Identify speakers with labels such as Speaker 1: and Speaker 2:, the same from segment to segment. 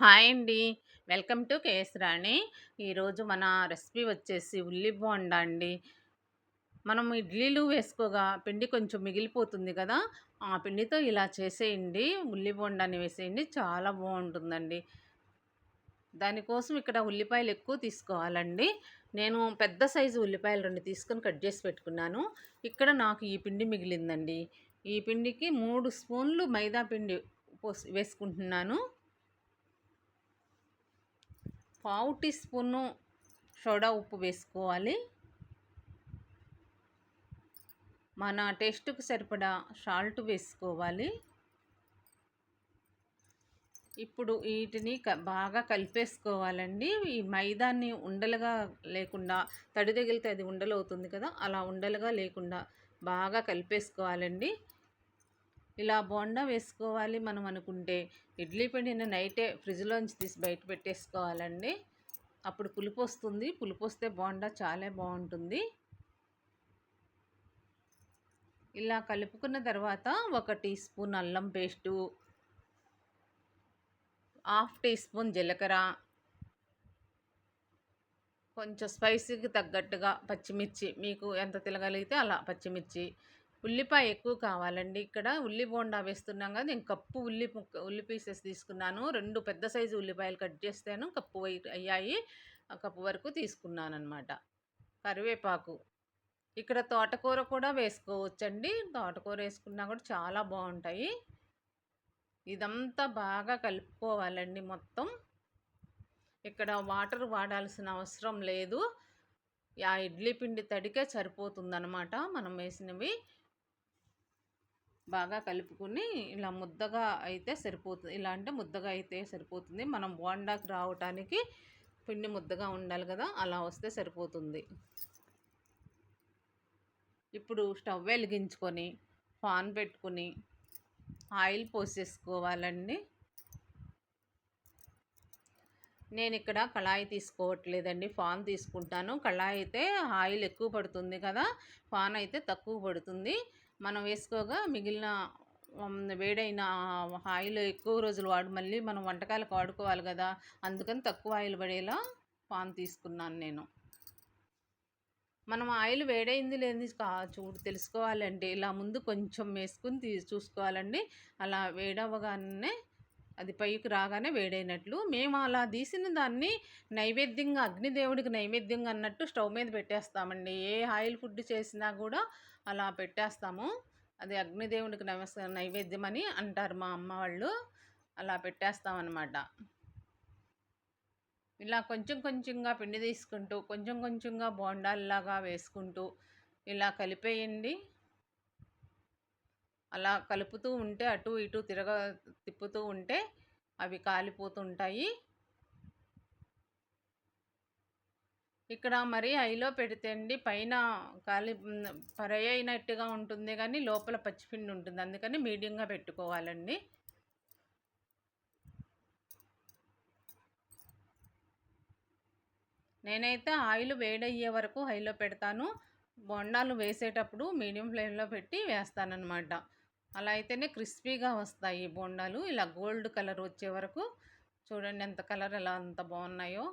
Speaker 1: Hi అండి. Welcome to K S Rani. ఈరోజు మన రెసిపీ వచ్చేసి ఉల్లి బోండా అండి. మనం ఇడ్లీలు వేసుకోగా పిండి కొంచెం మిగిలిపోతుంది కదా! ఆ పిండితో ఇలా చేసేయండి. ఉల్లి బోండాని వేసేయండి. చాలా బాగుంటుందండి దానికోసం ఇక్కడ ఉల్లిపాయలు ఎక్కువ తీసుకోవాలండి. నేను పెద్ద సైజు ఉల్లిపాయలు రెండు తీసుకొని కట్ చేసి పెట్టుకున్నాను. ఇక్కడ నాకు ఈ పిండి మిగిలిందండి. ఈ పిండికి మూడు స్పూన్లు మైదా పిండి పోసి వేసుకుంటున్నాను. పావు టీ స్పూను సోడా ఉప్పు వేసుకోవాలి. మన టేస్ట్కు సరిపడా సాల్ట్ వేసుకోవాలి. ఇప్పుడు వీటిని క బాగా కలిపేసుకోవాలండి. ఈ మైదాన్ని ఉండలుగా లేకుండా తడి తగిలితే అది ఉండలు అవుతుంది కదా! అలా ఉండలుగా లేకుండా బాగా కలిపేసుకోవాలండి. ఇలా బోండా వేసుకోవాలి మనం అనుకుంటే. ఇడ్లీ పిండిని నైటే ఫ్రిడ్జ్‌లోంచి తీసి బయట పెట్టేసుకోవాలండి. అప్పుడు పులుపు వస్తుంది. పులుపు వస్తే బోండా చాలా బాగుంటుంది. ఇలా కలుపుకున్న తర్వాత ఒక టీ స్పూన్ అల్లం పేస్టు హాఫ్ టీ స్పూన్ జీలకర్ర కొంచెం స్పైసీకి తగ్గట్టుగా పచ్చిమిర్చి మీకు ఎంత తినగలిగితే అలా పచ్చిమిర్చి ఉల్లిపాయ ఎక్కువ కావాలండి. ఇక్కడ ఉల్లి బోండా వేస్తున్నాం కదా నేను కప్పు ఉల్లి ముక్క ఉల్లి పీసెస్ తీసుకున్నాను. రెండు పెద్ద సైజు ఉల్లిపాయలు కట్ చేస్తాను. కప్పు అయ్యాయి. ఆ కప్పు వరకు తీసుకున్నాను అనమాట కరివేపాకు. ఇక్కడ తోటకూర కూడా వేసుకోవచ్చండి. తోటకూర వేసుకున్నా కూడా చాలా బాగుంటాయి. ఇదంతా బాగా కలుపుకోవాలండి మొత్తం. ఇక్కడ వాటర్ వాడాల్సిన అవసరం లేదు. ఆ ఇడ్లీ పిండి తడికే సరిపోతుందనమాట మనం వేసినవి. బాగా కలుపుకుని ఇలా ముద్దగా అయితే సరిపోతుంది. ఇలా అంటే ముద్దగా అయితే సరిపోతుంది. మనం బోండాకి రావటానికి పిండి ముద్దగా ఉండాలి కదా అలా వస్తే సరిపోతుంది. ఇప్పుడు స్టవ్ వెలిగించుకొని పాన్ పెట్టుకొని ఆయిల్ పోసేసుకోవాలండి. నేను ఇక్కడ కళాయి తీసుకోవట్లేదండి ఫాన్ తీసుకుంటాను. కళాయి అయితే ఆయిల్ ఎక్కువ పడుతుంది కదా ఫాన్ అయితే తక్కువ పడుతుంది. మనం వేసుకోగా మిగిలిన వేడైన ఆయిల్ ఎక్కువ రోజులు వాడు మళ్ళీ మనం వంటకాలకు వాడుకోవాలి కదా అందుకని తక్కువ ఆయిల్ పడేలా పాన్ తీసుకున్నాను నేను. మనం ఆయిల్ వేడైంది లేని చూడు తెలుసుకోవాలంటే ఇలా ముందు కొంచెం వేసుకుని తీ చూసుకోవాలండి. అలా వేడవగానే అది పైకి రాగానే వేడైనట్లు. మేము అలా తీసిన దాన్ని నైవేద్యంగా అగ్నిదేవుడికి నైవేద్యంగా అన్నట్టు స్టవ్ మీద పెట్టేస్తామండి. ఏ ఆయిల్ ఫుడ్ చేసినా కూడా అలా పెట్టేస్తాము. అది అగ్నిదేవుడికి నమస్ నైవేద్యం అని అంటారు మా అమ్మ వాళ్ళు. అలా పెట్టేస్తామన్నమాట. ఇలా కొంచెం కొంచెంగా పిండి తీసుకుంటూ కొంచెం కొంచెంగా బోండాల్లాగా వేసుకుంటూ ఇలా కలిపేయండి. అలా కలుపుతూ ఉంటే అటు ఇటు తిరగ తిప్పుతూ ఉంటే అవి కాలిపోతుంటాయి. ఇక్కడ మరి ఐలో పెడితే అండి పైన కాలి ఫ్రై అయినట్టుగా ఉంటుంది కానీ లోపల పచ్చిపిండి ఉంటుంది. అందుకని మీడియంగా పెట్టుకోవాలండి. నేనైతే ఆయిల్ వేడయ్యే వరకు హైలో పెడతాను. బొండాలు వేసేటప్పుడు మీడియం ఫ్లేమ్లో పెట్టి వేస్తానన్నమాట. అలా అయితేనే క్రిస్పీగా వస్తాయి బోండాలు. ఇలా గోల్డ్ కలర్ వచ్చే వరకు చూడండి ఎంత కలర్ ఎలా అంత బాగున్నాయో.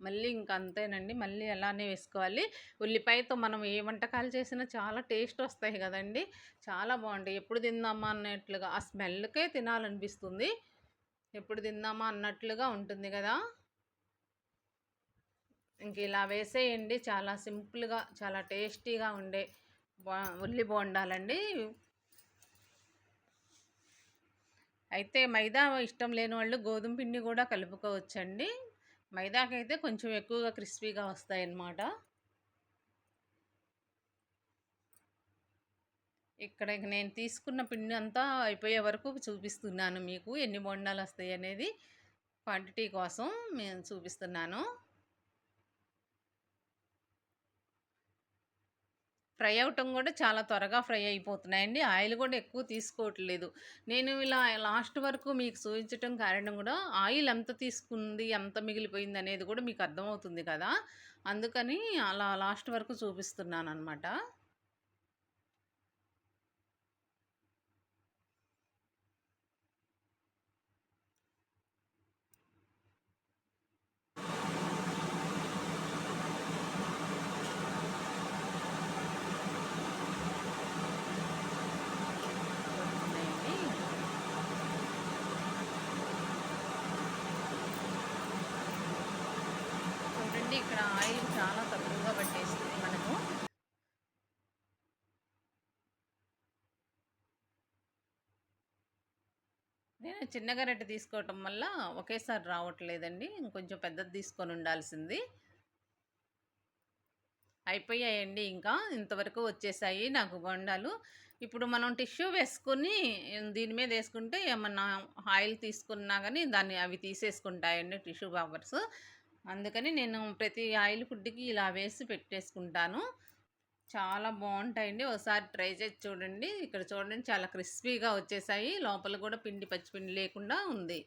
Speaker 1: మళ్ళీ ఇంకా అంతేనండి. మళ్ళీ అలానే వేసుకోవాలి. ఉల్లిపాయతో మనం ఏ వంటకాలు చేసినా చాలా టేస్ట్ వస్తాయి కదండి. చాలా బాగుంటాయి. ఎప్పుడు తిందామా అన్నట్లుగా ఆ స్మెల్కే తినాలనిపిస్తుంది. ఎప్పుడు తిందామా అన్నట్లుగా ఉంటుంది కదా. ఇంక ఇలా వేసేయండి. చాలా సింపుల్గా చాలా టేస్టీగా ఉండే ఉల్లి బోండాలండి. అయితే మైదా ఇష్టం లేని వాళ్ళు గోధుమ పిండి కూడా కలుపుకోవచ్చండి. మైదాకైతే కొంచెం ఎక్కువగా క్రిస్పీగా వస్తాయన్నమాట. ఇక్కడ నేను తీసుకున్న పిండి అంతా అయిపోయే వరకు చూపిస్తున్నాను మీకు ఎన్ని బొండాలు వస్తాయి అనేది క్వాంటిటీ కోసం నేను చూపిస్తున్నాను. ఫ్రై అవటం కూడా చాలా త్వరగా ఫ్రై అయిపోతున్నాయండి. ఆయిల్ కూడా ఎక్కువ తీసుకోవట్లేదు. నేను ఇలా లాస్ట్ వరకు మీకు చూపించటం కారణం కూడా ఆయిల్ ఎంత తీసుకుంది ఎంత మిగిలిపోయింది అనేది కూడా మీకు అర్థమవుతుంది కదా. అందుకని అలా లాస్ట్ వరకు చూపిస్తున్నాను అనమాట ఆయిల్ చాలా తక్కువగా పట్టేస్తుంది మనము నేను చిన్న గరెట తీసుకోవటం వల్ల ఒకేసారి రావట్లేదండి. ఇంకొంచెం పెద్దది తీసుకొని ఉండాల్సింది. అయిపోయాయండి ఇంకా. ఇంతవరకు వచ్చేసాయి నాకు బొండాలు. ఇప్పుడు మనం టిష్యూ వేసుకుని దీని మీద వేసుకుంటే ఏమన్నా ఆయిల్ తీసుకున్నా కానీ దాన్ని అవి తీసేసుకుంటాయండి టిష్యూ పేపర్స్ అందుకని నేను ప్రతి ఆయిల్ ఫుడ్కి ఇలా వేసి పెట్టేసుకుంటాను. చాలా బాగుంటాయండి. ఒకసారి ట్రై చేసి చూడండి. ఇక్కడ చూడండి చాలా క్రిస్పీగా వచ్చేసాయి. లోపల కూడా పిండి పచ్చిపిండి లేకుండా ఉంది.